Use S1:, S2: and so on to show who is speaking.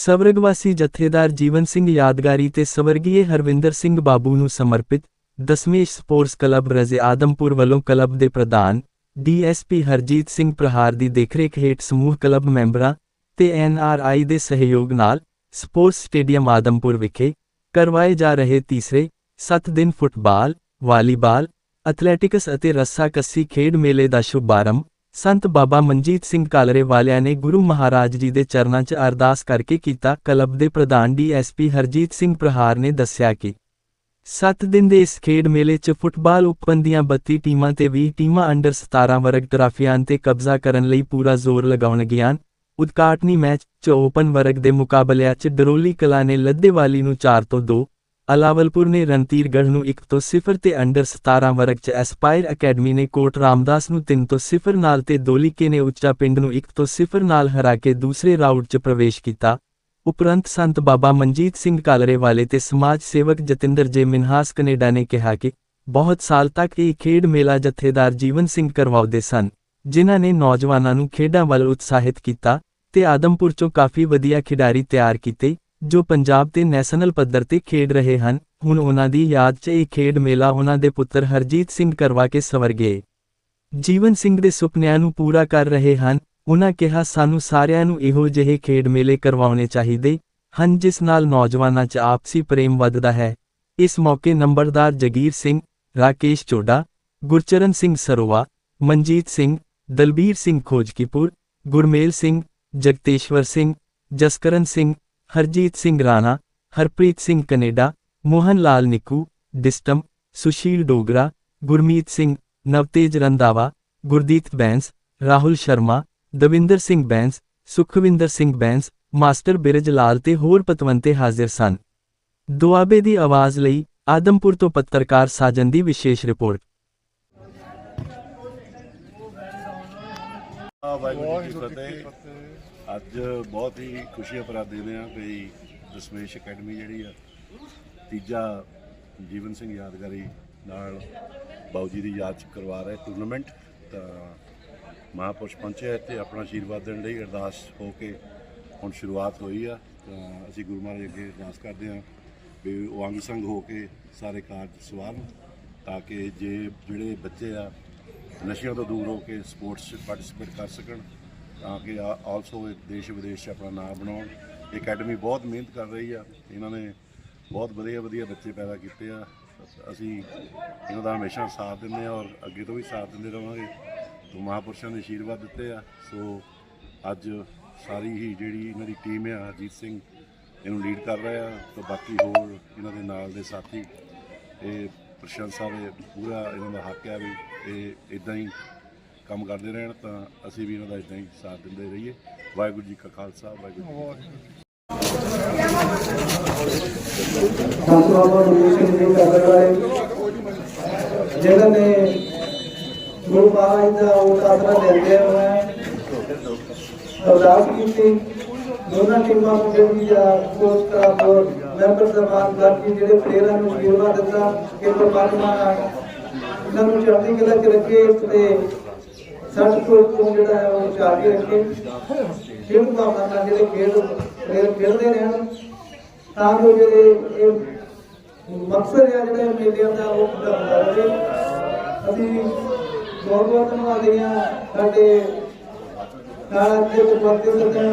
S1: ਸਵਰਗਵਾਸੀ ਜਥੇਦਾਰ ਜੀਵਨ ਸਿੰਘ ਯਾਦਗਾਰੀ ਤੇ ਸਵਰਗੀਏ ਹਰਵਿੰਦਰ ਸਿੰਘ ਬਾਬੂ ਨੂੰ ਸਮਰਪਿਤ ਦਸਵੇਂ ਸਪੋਰਟਸ ਕਲੱਬ ਰਜ਼ੇ ਆਦਮਪੁਰ ਵੱਲੋਂ ਕਲੱਬ ਦੇ ਪ੍ਰਧਾਨ ਡੀਐਸਪੀ ਹਰਜੀਤ ਸਿੰਘ ਪ੍ਰਹਾਰ ਦੀ ਦੇਖਰੇਖ ਹੇਠ ਸਮੂਹ ਕਲੱਬ ਮੈਂਬਰਾਂ ਤੇ ਐਨਆਰਆਈ ਦੇ ਸਹਿਯੋਗ ਨਾਲ ਸਪੋਰਟਸ ਸਟੇਡੀਅਮ ਆਦਮਪੁਰ ਵਿਖੇ ਕਰਵਾਏ ਜਾ ਰਹੇ ਤੀਸਰੇ 7 ਦਿਨ ਫੁੱਟਬਾਲ, ਵਾਲੀਬਾਲ, ਐਥਲੈਟਿਕਸ ਅਤੇ ਰੱਸਾ ਕੱਸੀ ਖੇਡ ਮੇਲੇ ਦਾ ਸ਼ੁਭਾਰੰਭ ਸੰਤ ਬਾਬਾ ਮਨਜੀਤ ਸਿੰਘ ਕਾਲਰੇ ਵਾਲਿਆਂ ਨੇ ਗੁਰੂ ਮਹਾਰਾਜ ਜੀ ਦੇ ਚਰਨਾਂ 'ਚ ਅਰਦਾਸ ਕਰਕੇ ਕੀਤਾ। ਕਲੱਬ ਦੇ ਪ੍ਰਧਾਨ ਡੀਐਸਪੀ ਹਰਜੀਤ ਸਿੰਘ ਪ੍ਰਹਾਰ ਨੇ ਦੱਸਿਆ ਕਿ 7 ਦਿਨ ਦੇ ਇਸ ਖੇਡ ਮੇਲੇ 'ਚ ਫੁੱਟਬਾਲ ਓਪਨ ਦੀਆਂ 32 ਟੀਮਾਂ ਤੇ 20 ਟੀਮਾਂ ਅੰਡਰ 17 ਵਰਗ ਟਰਾਫੀਆਂ ਤੇ ਕਬਜ਼ਾ ਕਰਨ ਲਈ ਪੂਰਾ ਜ਼ੋਰ ਲਗਾਉਣਗੀਆਂ ਉਦਘਾਟਨੀ ਮੈਚ 'ਚ ਓਪਨ ਵਰਗ ਦੇ ਮੁਕਾਬਲਿਆਂ 'ਚ ਡਰੋਲੀ ਕਲਾ ਨੇ ਲੱਦੇਵਾਲੀ ਨੂੰ 4 ਤੋਂ 2 ਅਲਾਵਲਪੁਰ ਨੇ ਰਣਤੀਰਗੜ੍ਹ ਨੂੰ 1 ਤੋਂ 0 ਤੇ ਅੰਡਰ 17 ਵਰਗ 'ਚ ਐਸਪਾਇਰ ਅਕੈਡਮੀ ਨੇ ਕੋਟ ਰਾਮਦਾਸ ਨੂੰ 3 ਤੋਂ 0 ਨਾਲ ਤੇ ਦੋਲੀਕੇ ਨੇ ਉੱਚਾ ਪਿੰਡ ਨੂੰ 1 ਤੋਂ 0 ਨਾਲ ਹਰਾ ਕੇ ਦੂਸਰੇ ਰਾਊਂਡ 'ਚ ਪ੍ਰਵੇਸ਼ ਕੀਤਾ। ਉਪਰੰਤ ਸੰਤ ਬਾਬਾ ਮਨਜੀਤ ਸਿੰਘ ਕਾਲਰੇ ਵਾਲੇ ਤੇ ਸਮਾਜ ਸੇਵਕ ਜਤਿੰਦਰ ਜੇ ਮਿਨਹਾਸ ਕੈਨੇਡਾ ਨੇ ਕਿਹਾ ਕਿ ਬਹੁਤ ਸਾਲ ਤੱਕ ਇਹ ਖੇਡ ਮੇਲਾ ਜਥੇਦਾਰ ਜੀਵਨ ਸਿੰਘ ਕਰਵਾਉਂਦੇ ਸਨ, ਜਿਨ੍ਹਾਂ ਨੇ ਨੌਜਵਾਨਾਂ ਨੂੰ ਖੇਡਾਂ ਵੱਲ ਉਤਸ਼ਾਹਿਤ ਕੀਤਾ ਤੇ ਆਦਮਪੁਰ ਚੋਂ ਕਾਫੀ ਵਧੀਆ ਖਿਡਾਰੀ ਤਿਆਰ ਕੀਤੇ। ਜੋ ਪੰਜਾਬ ਤੇ ਨੈਸ਼ਨਲ ਪੱਧਰ ਤੇ ਖੇਡ ਰਹੇ ਹਨ, ਹੁਣ ਉਹਨਾਂ ਦੀ ਯਾਦ 'ਚ ਇਹ ਖੇਡ ਮੇਲਾ ਉਹਨਾਂ ਦੇ ਪੁੱਤਰ ਹਰਜੀਤ ਸਿੰਘ ਕਰਵਾ ਕੇ ਸਵਰ ਗਏ ਜੀਵਨ ਸਿੰਘ ਦੇ ਸੁਪਨਿਆਂ ਨੂੰ ਪੂਰਾ ਕਰ ਰਹੇ ਹਨ, ਉਹਨਾਂ ਕਿਹਾ, ਸਾਨੂੰ ਸਾਰਿਆਂ ਨੂੰ ਇਹੋ ਜਿਹੇ ਖੇਡ ਮੇਲੇ ਕਰਵਾਉਣੇ ਚਾਹੀਦੇ, ਹਨ ਜਿਸ ਨਾਲ ਨੌਜਵਾਨਾਂ 'ਚ ਆਪਸੀ ਪ੍ਰੇਮ ਵੱਧਦਾ ਹੈ। ਇਸ ਮੌਕੇ ਨੰਬਰਦਾਰ ਜਗੀਰ ਸਿੰਘ, ਰਾਕੇਸ਼ ਚੋਡਾ ਗੁਰਚਰਨ ਸਿੰਘ ਸਰੋਵਾ, ਮਨਜੀਤ ਸਿੰਘ, ਦਲਬੀਰ ਸਿੰਘ ਖੋਜਕੀਪੁਰ, ਗੁਰਮੇਲ ਸਿੰਘ, ਜਗਤੇਸ਼ਵਰ ਸਿੰਘ, ਜਸਕਰਨ ਸਿੰਘ ਹਰਜੀਤ ਸਿੰਘ ਰਾਣਾ, ਹਰਪ੍ਰੀਤ ਸਿੰਘ ਕੈਨੇਡਾ, ਮੋਹਨ ਲਾਲ ਨਿੱਕੂ, ਡਿਸਟਮ, ਸੁਸ਼ੀਲ ਡੋਗਰਾ, ਗੁਰਮੀਤ ਸਿੰਘ, ਨਵਤੇਜ ਰੰਦਾਵਾ ਗੁਰਦੀਪ ਬੈਂਸ, ਰਾਹੁਲ ਸ਼ਰਮਾ, ਦਵਿੰਦਰ ਸਿੰਘ ਬੈਂਸ, ਸੁਖਵਿੰਦਰ ਸਿੰਘ ਬੈਂਸ, ਮਾਸਟਰ ਬਿਰਜ ਲਾਲ ਤੇ ਹੋਰ ਪਤਵੰਤੇ ਹਾਜ਼ਰ ਸਨ। ਦੁਆਬੇ ਦੀ ਆਵਾਜ਼ ਲਈ ਆਦਮਪੁਰ ਤੋਂ ਪੱਤਰਕਾਰ ਸਾਜਨ ਦੀ ਵਿਸ਼ੇਸ਼ ਰਿਪੋਰਟ।
S2: ਵਾਹਿਗੁਰੂ ਜੀ ਕੀ ਫਤਿਹ। ਅੱਜ ਬਹੁਤ ਹੀ ਖੁਸ਼ੀਆਂ ਭਰਾ ਦਿਨ ਹਾਂ ਵੀ ਦਸਮੇਸ਼ ਅਕੈਡਮੀ ਜਿਹੜੀ ਆ, ਤੀਜਾ ਜੀਵਨ ਸਿੰਘ ਯਾਦਗਾਰੀ ਨਾਲ ਬਾਊ ਜੀ ਦੀ ਯਾਦ ਚ ਕਰਵਾ ਰਹੇ ਟੂਰਨਾਮੈਂਟ ਤਾਂ ਮਹਾਂਪੁਰਸ਼ ਪਹੁੰਚੇ ਆ ਆਪਣਾ ਆਸ਼ੀਰਵਾਦ ਦੇਣ ਲਈ ਅਰਦਾਸ ਹੋ ਕੇ ਹੁਣ ਸ਼ੁਰੂਆਤ ਹੋਈ ਆ। ਤਾਂ ਅਸੀਂ ਗੁਰੂ ਮਹਾਰਾਜ ਅੱਗੇ ਅਰਦਾਸ ਕਰਦੇ ਹਾਂ ਵੀ ਉਹ ਅੰਗ ਸੰਗ ਹੋ ਕੇ ਸਾਰੇ ਕਾਰਜ ਸਵਾਰਨ, ਤਾਂ ਕਿ ਜੇ ਜਿਹੜੇ ਬੱਚੇ ਆ, ਨਸ਼ਿਆਂ ਤੋਂ ਦੂਰ ਹੋ ਕੇ ਸਪੋਰਟਸ 'ਚ ਪਾਰਟਿਸਿਪੇਟ ਕਰ ਸਕਣ ਤਾਂ ਕਿ ਆਲਸੋ ਦੇਸ਼ ਵਿਦੇਸ਼ 'ਚ ਆਪਣਾ ਨਾਮ ਬਣਾਉਣ। ਇਹ ਅਕੈਡਮੀ ਬਹੁਤ ਮਿਹਨਤ ਕਰ ਰਹੀ ਆ। ਇਹਨਾਂ ਨੇ ਬਹੁਤ ਵਧੀਆ ਵਧੀਆ ਬੱਚੇ ਪੈਦਾ ਕੀਤੇ ਆ। ਅਸੀਂ ਇਹਨਾਂ ਦਾ ਹਮੇਸ਼ਾ ਸਾਥ ਦਿੰਦੇ ਆ ਔਰ ਅੱਗੇ ਤੋਂ ਵੀ ਸਾਥ ਦਿੰਦੇ ਰਵਾਂਗੇ ਤੋਂ ਮਹਾਂਪੁਰਸ਼ਾਂ ਦੇ ਆਸ਼ੀਰਵਾਦ ਦਿੱਤੇ ਆ। ਸੋ ਅੱਜ ਸਾਰੀ ਹੀ ਜਿਹੜੀ ਇਹਨਾਂ ਦੀ ਟੀਮ ਆ ਅਜੀਤ ਸਿੰਘ, ਇਹਨੂੰ ਲੀਡ ਕਰ ਰਿਹਾ ਆ। ਤੇ ਬਾਕੀ ਹੋਰ ਇਹਨਾਂ ਦੇ ਨਾਲ ਦੇ ਸਾਥੀ, ਇਹ ਪ੍ਰਸ਼ੰਸਾ ਦੇ ਪੂਰਾ ਇਹਨਾਂ ਦਾ ਹੱਕ ਆ ਵੀ ਇਹ ਇਦਾਂ ਹੀ ਕੰਮ ਕਰਦੇ ਰਹਿਣ ਤਾਂ ਅਸੀਂ ਵੀ ਇਹਨਾਂ ਦਾ ਇਦਾਂ ਹੀ ਸਾਥ ਦਿੰਦੇ ਰਹੀਏ। ਵਾਹਿਗੁਰੂ ਜੀ ਕਾ ਖਾਲਸਾ, ਵਾਹਿਗੁਰੂ ਜੀ ਕੀ ਫਤਿਹ।
S3: ਸੰਤ ਬਾਬਾ ਗੁਰੂ ਸਿੰਘ ਜੀ ਕਾਦਰ ਵਾਲੇ ਜਿਨ੍ਹਾਂ ਨੇ ਗੁਰੂ ਮਹਾਰਾਜ ਦਾ ਉਹ ਆਸਰਾ ਦਿੰਦੇ ਹੋਏ ਅਰਦਾਸ ਕੀਤੀ। ਦੋਨਾਂ ਟੀਮਾਂ ਨੂੰ ਜਿਹੜੀ ਆ ਕੋਚ ਦਾ ਬੋਰ ਮੈਂਬਰ ਸਮਾਨ ਕਰਕੇ ਜਿਹੜੇ ਪਲੇਅਰਾਂ ਨੂੰ ਅਸ਼ੀਰਵਾਦ ਦਿੱਤਾ ਕਿ ਪਰਮਾਤਮਾ ਇਹਨਾਂ ਨੂੰ ਚੜ੍ਹਦੀ ਕਲਾ ਚ ਰੱਖੇ ਤੇ ਸੱਟ ਤੋਂ ਤੋਂ ਜਿਹੜਾ ਹੈ ਉਹ ਚਾਰੀ ਰੱਖੇ ਖੇਡ ਭਾਵਨਾ ਨਾਲ ਜਿਹੜੇ ਖੇਡ ਪਲੇਅਰ ਖੇਡਦੇ ਰਹਿਣ ਤਾਂ ਜੋ ਜਿਹੜੇ ਇਹ ਮਕਸਦ ਹੈ ਜਿਹੜਾ ਇਹ ਮੇਲਿਆਂ ਦਾ ਉਹ ਪੂਰਾ ਹੁੰਦਾ ਰਹੇ। ਅਸੀਂ ਬਹੁਤ ਬਹੁਤ ਧੰਨਵਾਦੀ ਹਾਂ ਸਾਡੇ ਨਾਲ ਅੱਗੇ ਵਰਤੇ ਸੱਜਣ